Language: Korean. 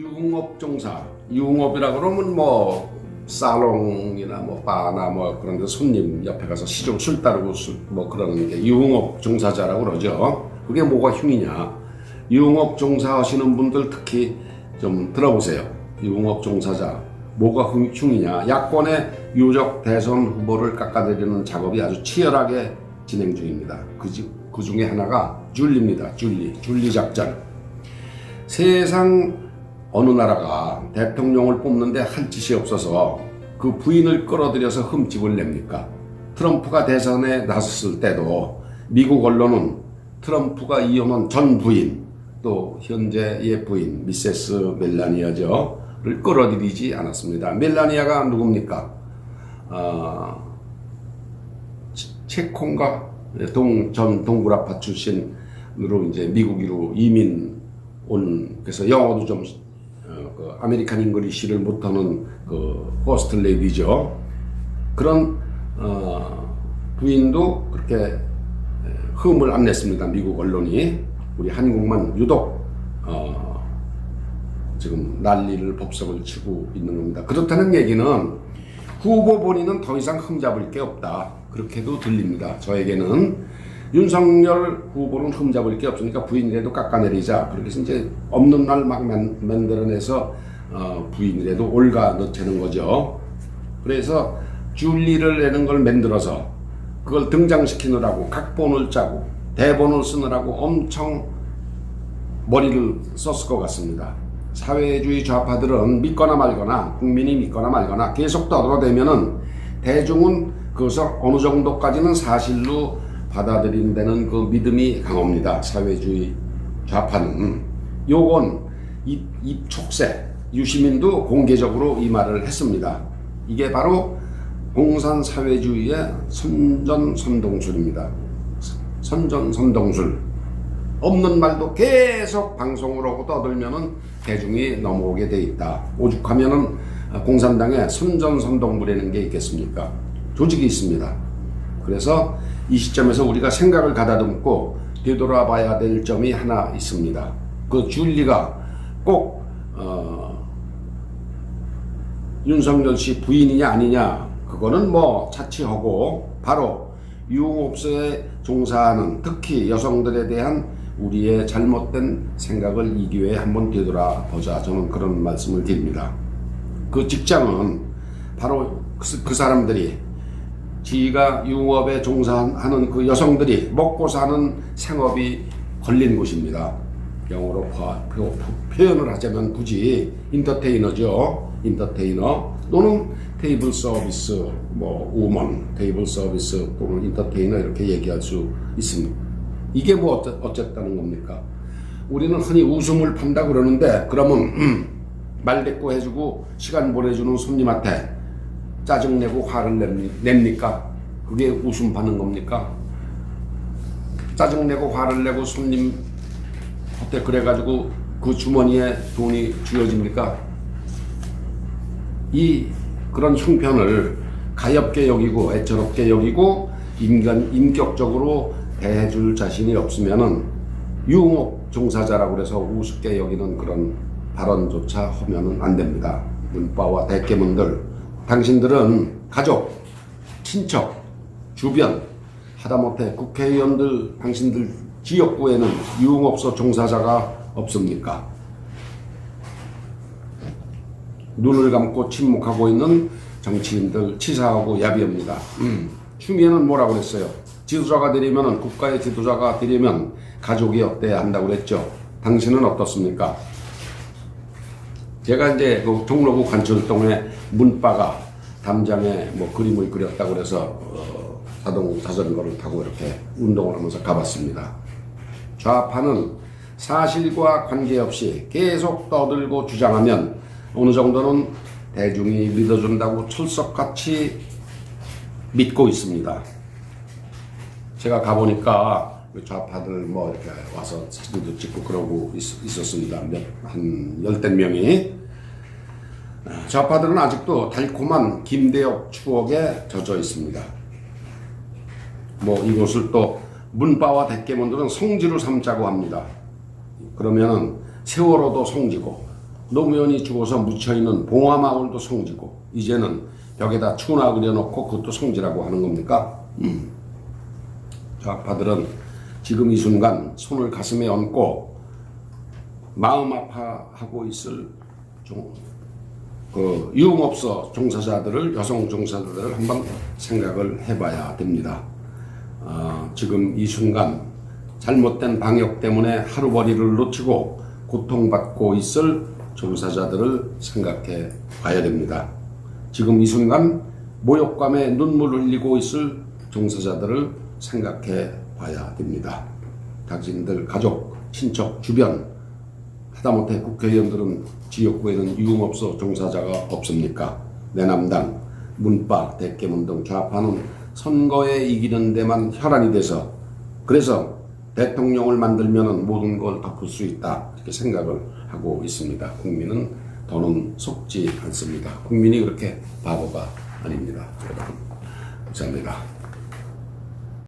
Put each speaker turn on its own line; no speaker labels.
유흥업 종사, 유흥업이라 그러면 뭐 살롱이나 뭐 바나 뭐 그런 데 손님 옆에 가서 시중 술 따르고 술, 뭐 그런 게 유흥업 종사자라고 그러죠. 그게 뭐가 흉이냐? 유흥업 종사하시는 분들 특히 좀 들어보세요. 유흥업 종사자 뭐가 흉- 흉이냐? 야권의 유적 대선 후보를 깎아내리는 작업이 아주 치열하게 진행 중입니다. 그, 중- 그 중에 하나가 줄리입니다. 줄리, 줄리 작전. 세상 어느 나라가 대통령을 뽑는데 할 짓이 없어서 그 부인을 끌어들여서 흠집을 냅니까? 트럼프가 대선에 나섰을 때도 미국 언론은 트럼프가 이혼한 전 부인 또 현재의 부인 미세스 멜라니아죠 를 끌어들이지 않았습니다. 멜라니아가 누굽니까? 아, 체- 체콘가 동, 전 동굴아파 출신으로 이제 미국으로 이민 온 그래서 영어도 좀 어, 그 아메리칸 잉글리시를 못하는 그 호스트 레디죠. 그런 어, 부인도 그렇게 에, 흠을 안 냈습니다. 미국 언론이 우리 한국만 유독 어, 지금 난리를 법석을 치고 있는 겁니다. 그렇다는 얘기는 후보 본인은 더 이상 흠잡을 게 없다. 그렇게도 들립니다. 저에게는 윤석열 후보는 흠잡을 게 없으니까 부인이라도 깎아내리자. 그렇게 해서 이제 없는 날 막 만들어내서 어, 부인이라도 올가 넣자는 거죠. 그래서 줄리를 내는 걸 만들어서 그걸 등장시키느라고 각본을 짜고 대본을 쓰느라고 엄청 머리를 썼을 것 같습니다. 사회주의 좌파들은 믿거나 말거나 국민이 믿거나 말거나 계속 떠들어대면은 대중은 그것을 어느 정도까지는 사실로 받아들인다는 그 믿음이 강합니다. 사회주의 좌파는 요건 입, 입촉새 유시민도 공개적으로 이 말을 했습니다. 이게 바로 공산사회주의의 선전선동술입니다. 선전선동술 없는 말도 계속 방송으로 하고 떠들면은 대중이 넘어오게 돼 있다. 오죽하면은 공산당에 선전선동부라는 게 있겠습니까? 조직이 있습니다. 그래서 이 시점에서 우리가 생각을 가다듬고 되돌아봐야 될 점이 하나 있습니다. 그 줄리가 꼭 어, 윤석열 씨 부인이냐 아니냐 그거는 뭐 차치하고 바로 유흥업소에 종사하는 특히 여성들에 대한 우리의 잘못된 생각을 이 기회에 한번 되돌아보자 저는 그런 말씀을 드립니다. 그 직장은 바로 그, 그 사람들이 지가 유흥업에 종사하는 그 여성들이 먹고 사는 생업이 걸린 곳입니다. 영어로 표- 표- 표현을 하자면 굳이 인터테이너죠. 인터테이너 또는 테이블 서비스, 뭐 우먼, 테이블 서비스 또는 인터테이너 이렇게 얘기할 수 있습니다. 이게 뭐 어째, 어쨌다는 겁니까? 우리는 흔히 웃음을 판다 그러는데 그러면 음, 말 대꾸 해주고 시간 보내주는 손님한테 짜증내고 화를 냅니- 냅니까? 그게 웃음 파는 겁니까? 짜증내고 화를 내고 손님 한테 그래가지고 그 주머니에 돈이 쥐어집니까? 이 그런 형편을 가엽게 여기고 애처롭게 여기고 인간 인격적으로 대해줄 자신이 없으면은 유흥업 종사자라고 그래서 우습게 여기는 그런 발언조차 하면은 안 됩니다. 문바와 대깨문들 당신들은 가족, 친척, 주변 하다못해 국회의원들 당신들 지역구에는 유흥업소 종사자가 없습니까? 눈을 감고 침묵하고 있는 정치인들 치사하고 야비합니다. 음. 추미애는 뭐라고 그랬어요? 지도자가 되려면 국가의 지도자가 되려면 가족이 어때야 한다고 그랬죠. 당신은 어떻습니까? 제가 이제 그 종로구 관철동에 문바가 담장에 뭐 그림을 그렸다고 그래서 어, 자동 자전거를 타고 이렇게 운동을 하면서 가봤습니다. 좌파는 사실과 관계없이 계속 떠들고 주장하면 어느 정도는 대중이 믿어준다고 철석같이 믿고 있습니다. 제가 가보니까 그 좌파들 뭐 이렇게 와서 사진도 찍고 그러고 있, 었습니다 한 열댓 명이. 아, 좌파들은 아직도 달콤한 김대엽 추억에 젖어 있습니다. 뭐 이것을 또 문바와 대깨문들은 성지로 삼자고 합니다. 그러면은 세월호도 성지고 노무현이 죽어서 묻혀있는 봉화마을도 성지고 이제는 벽에다 추나 그려놓고 그것도 성지라고 하는 겁니까? 음. 좌파들은 지금 이 순간 손을 가슴에 얹고 마음 아파하고 있을 종, 그 유흥업소 종사자들을 여성 종사자들을 한번 생각을 해봐야 됩니다. 어, 지금 이 순간 잘못된 방역 때문에 하루벌이를 놓치고 고통받고 있을 종사자들을 생각해 봐야 됩니다. 지금 이 순간 모욕감에 눈물 흘리고 있을 종사자들을 생각해 봐야 됩니다. 당신들 가족, 친척, 주변 하다못해 국회의원들은 지역구에는 유흥업소 종사자가 없습니까? 내남당, 문바, 대깨문 등 좌파는 선거에 이기는 데만 혈안이 돼서 그래서 대통령을 만들면 모든 걸 덮을 수 있다 이렇게 생각을 하고 있습니다. 국민은 더는 속지 않습니다. 국민이 그렇게 바보가 아닙니다. 여러분 감사합니다.